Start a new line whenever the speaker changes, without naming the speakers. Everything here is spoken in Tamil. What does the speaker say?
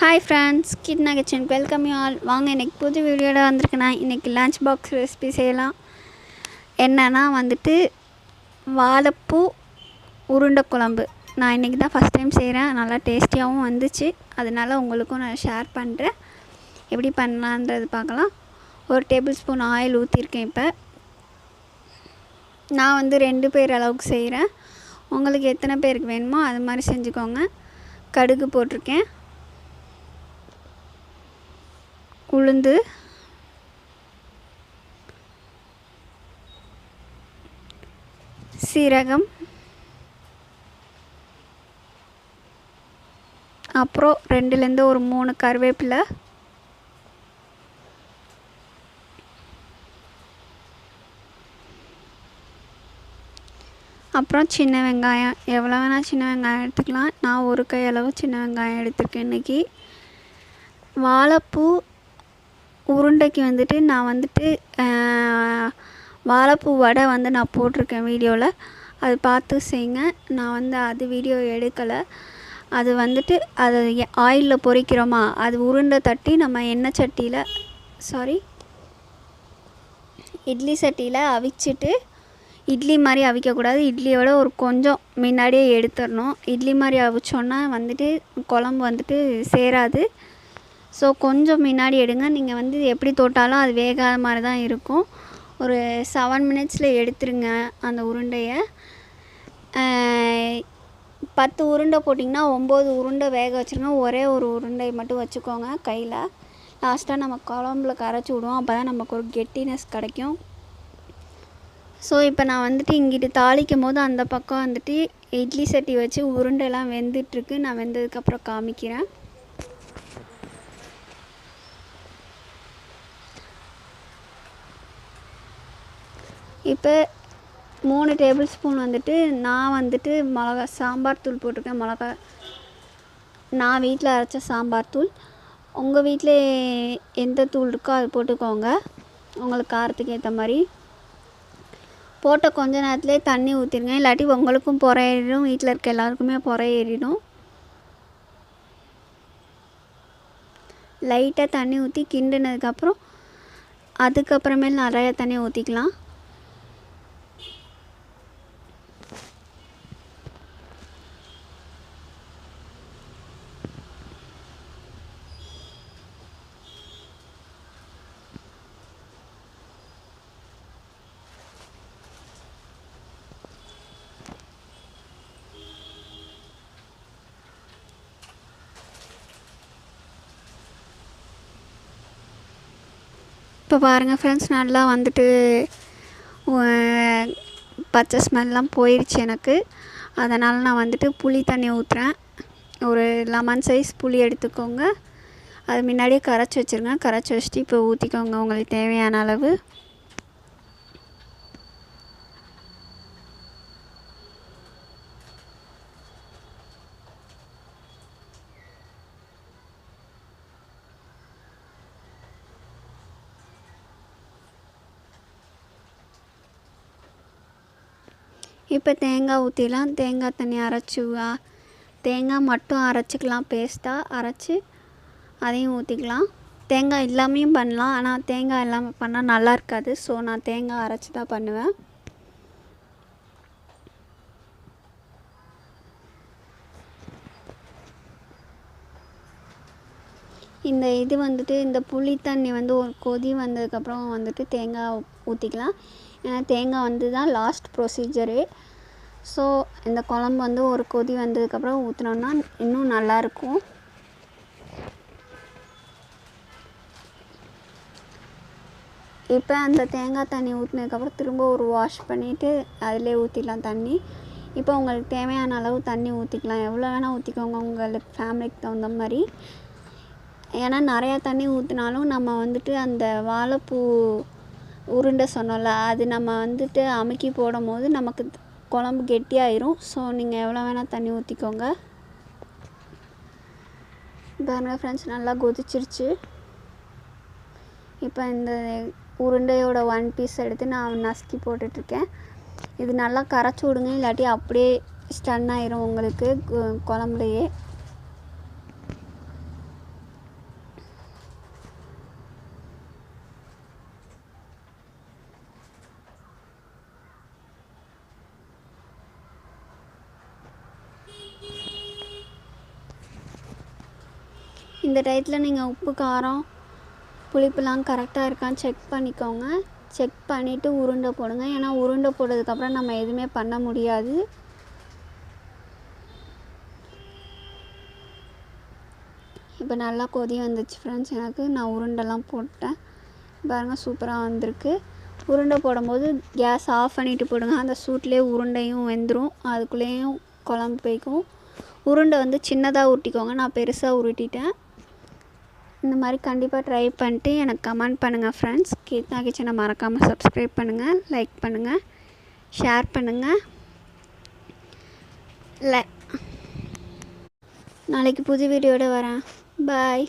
ஹாய் ஃப்ரெண்ட்ஸ் கிட்னா கிச்சனுக்கு வெல்கம் யூ ஆல் வாங்க இன்றைக்கி புது வீடியோட வந்திருக்கேன். இன்றைக்கி லஞ்ச் பாக்ஸ் ரெசிபி செய்யலாம். என்னென்னா வந்துட்டு வாழைப்பூ உருண்டை குழம்பு. நான் இன்றைக்கி தான் ஃபஸ்ட் டைம் செய்கிறேன் நல்லா டேஸ்டியாகவும் வந்துச்சு. அதனால உங்களுக்கும் நான் ஷேர் பண்ணுறேன் எப்படி பண்ணலான்றது பார்க்கலாம். ஒரு டேபிள் ஸ்பூன் ஆயில் ஊற்றிருக்கேன் இப்போ. நான் வந்து ரெண்டு பேர் அளவுக்கு செய்கிறேன் உங்களுக்கு எத்தனை பேருக்கு வேணுமோ அது மாதிரி செஞ்சுக்கோங்க. கடுகு போட்டிருக்கேன். உளுந்து. சீரகம். அப்புறம் ரெண்டுலேருந்து ஒரு மூணு கருவேப்பிலை. அப்புறம் சின்ன வெங்காயம். எவ்வளோ வேணால் சின்ன வெங்காயம் எடுத்துக்கலாம். நான் ஒரு கை அளவு சின்ன வெங்காயம் எடுத்துருக்கேன் இன்றைக்கி வாழைப்பூ உருண்டைக்கு வந்துட்டு நான் வந்துட்டு வாழைப்பூ வடை வந்து நான் போட்டிருக்கேன் வீடியோவில் அது பார்த்து செய்யுங்க நான் வந்து அது வீடியோ எடுக்கலை. அது வந்துட்டு அது ஆயிலில் பொரிக்கிறோமா அது உருண்டை தட்டி நம்ம எண்ணெய் சட்டியில் சாரி இட்லி சட்டியில் அவிச்சிட்டு இட்லி மாதிரி அவிக்கக்கூடாது. இட்லியோட ஒரு கொஞ்சம் முன்னாடியே எடுத்துடணும். இட்லி மாதிரி அவிச்சோன்னா வந்துட்டு குழம்பு வந்துட்டு சேராது. ஸோ கொஞ்சம் முன்னாடி எடுங்க. நீங்கள் வந்து எப்படி தொட்டாலும் அது வேகாத மாதிரி தான் இருக்கும். ஒரு செவன் மினிட்ஸில் எடுத்துருங்க அந்த உருண்டையை. பத்து உருண்டை போட்டிங்கன்னா ஒம்பது உருண்டை வேக வச்சுருங்க. ஒரே ஒரு உருண்டை மட்டும் வச்சுக்கோங்க கையில். லாஸ்ட்டாக நம்ம குழம்புல கரைச்சி விடுவோம். அப்போ தான் நமக்கு ஒரு கெட்டினஸ் கிடைக்கும். ஸோ இப்போ நான் வந்துட்டு இங்கிட்டு தாளிக்கும் போது அந்த பக்கம் வந்துட்டு இட்லி சட்டி வச்சு உருண்டைலாம் வெந்துட்டுருக்கு. நான் வெந்ததுக்கப்புறம் காமிக்கிறேன். இப்போ மூணு டேபிள் ஸ்பூன் வந்துட்டு நான் வந்துட்டு மிளகா சாம்பார் தூள் போட்டிருக்கேன் மிளகா. நான் வீட்டில் அரைச்ச சாம்பார் தூள். உங்கள் வீட்டில் எந்த தூள் இருக்கோ அது போட்டுக்கோங்க. உங்களுக்கு காரத்துக்கு ஏற்ற மாதிரி. போட்ட கொஞ்ச நேரத்துலேயே தண்ணி ஊற்றிருங்க இல்லாட்டி உங்களுக்கும் புற ஏறிடும் வீட்டில் இருக்க எல்லாருக்குமே புற ஏறிடும் லைட்டாக தண்ணி ஊற்றி கிண்டினதுக்கப்புறம் அதுக்கப்புறமேல் நிறையா தண்ணி ஊற்றிக்கலாம் இப்போ பாருங்கள் ஃப்ரெண்ட்ஸ் நல்லா வந்துட்டு பச்சை ஸ்மெல்லாம் போயிடுச்சு எனக்கு. அதனால் நான் வந்துட்டு புளி தண்ணி ஊற்றுறேன் ஒரு லெமன் சைஸ் புளி எடுத்துக்கோங்க. அது முன்னாடியே கரைச்சி வச்சுருங்க. கரைச்சி வச்சுட்டு இப்போ ஊற்றிக்கோங்க உங்களுக்கு தேவையான அளவு. இப்போ தேங்காய் ஊற்றிலாம் தேங்காய் தண்ணி அரைச்சி தேங்காய் மட்டும் அரைச்சிக்கலாம். பேஸ்ட்டாக அரைச்சி அதையும் ஊற்றிக்கலாம். தேங்காய் இல்லாமையும் பண்ணலாம். ஆனால் தேங்காய் இல்லாமல் பண்ணால் நல்லா இருக்காது. ஸோ நான் தேங்காய் அரைச்சி தான் பண்ணுவேன். இந்த இது வந்துட்டு இந்த புளி தண்ணி வந்து ஒரு கொதி வந்ததுக்கப்புறம் வந்துட்டு தேங்காய் ஊற்றிக்கலாம் ஏன்னா தேங்காய் வந்து தான் லாஸ்ட் ப்ரொசீஜரு ஸோ இந்த குழம்பு வந்து ஒரு கொதி வந்ததுக்கப்புறம் ஊற்றினோன்னா இன்னும் நல்லாயிருக்கும். இப்போ அந்த தேங்காய் தண்ணி ஊற்றினதுக்கப்புறம் திரும்ப ஒரு வாஷ் பண்ணிவிட்டு அதிலே ஊற்றிடலாம் தண்ணி. இப்போ உங்களுக்கு தேவையான அளவு தண்ணி ஊற்றிக்கலாம் எவ்வளோ வேணால் ஊற்றிக்கோங்க உங்களுக்கு ஃபேமிலிக்கு தகுந்த மாதிரி. ஏன்னா நிறையா தண்ணி ஊற்றினாலும் நம்ம வந்துட்டு அந்த வாழைப்பூ உருண்டை சொன்னோம்ல அது நம்ம வந்துட்டு அமுக்கி போடும் போது நமக்கு குழம்பு கெட்டியாயிரும். ஸோ நீங்கள் எவ்வளோ வேணால் தண்ணி ஊற்றிக்கோங்க பாருங்கள் ஃப்ரெண்ட்ஸ் நல்லா கொதிச்சிருச்சு. இப்போ இந்த உருண்டையோட ஒன் பீஸ் எடுத்து நான் நசுக்கி போட்டுட்ருக்கேன். இது நல்லா கரைச்சி விடுங்க இல்லாட்டி அப்படியே ஸ்டன் ஆயிரும் உங்களுக்கு குழம்புலையே. இந்த டயத்தில் நீங்கள் உப்பு காரம் புளிப்புலாம் கரெக்டாக இருக்கான்னு செக் பண்ணிக்கோங்க. செக் பண்ணிவிட்டு உருண்டை போடுங்க. ஏன்னா உருண்டை போட்டதுக்கப்புறம் நம்ம எதுவுமே பண்ண முடியாது. இப்போ நல்லா கொதி வந்துச்சு ஃப்ரெண்ட்ஸ் எனக்கு நான் உருண்டெல்லாம் போட்டேன். பாருங்கள் சூப்பராக வந்திருக்கு. உருண்டை போடும்போது கேஸ் ஆஃப் பண்ணிவிட்டு போடுங்க. அந்த சூட்லேயே உருண்டையும் வெந்துடும் அதுக்குள்ளேயும் குழம்பு போய்க்கும். உருண்டை வந்து சின்னதாக உருட்டிக்கோங்க நான் பெருசாக உருட்டிட்டேன். இந்த மாதிரி கண்டிப்பாக ட்ரை பண்ணிட்டு எனக்கு கமெண்ட் பண்ணுங்கள் ஃப்ரெண்ட்ஸ் கீர்த்தா கிச்சனை மறக்காமல் சப்ஸ்கிரைப் பண்ணுங்கள் லைக் பண்ணுங்கள் ஷேர் பண்ணுங்கள் லை நாளைக்கு புது வீடியோட வரேன். பாய்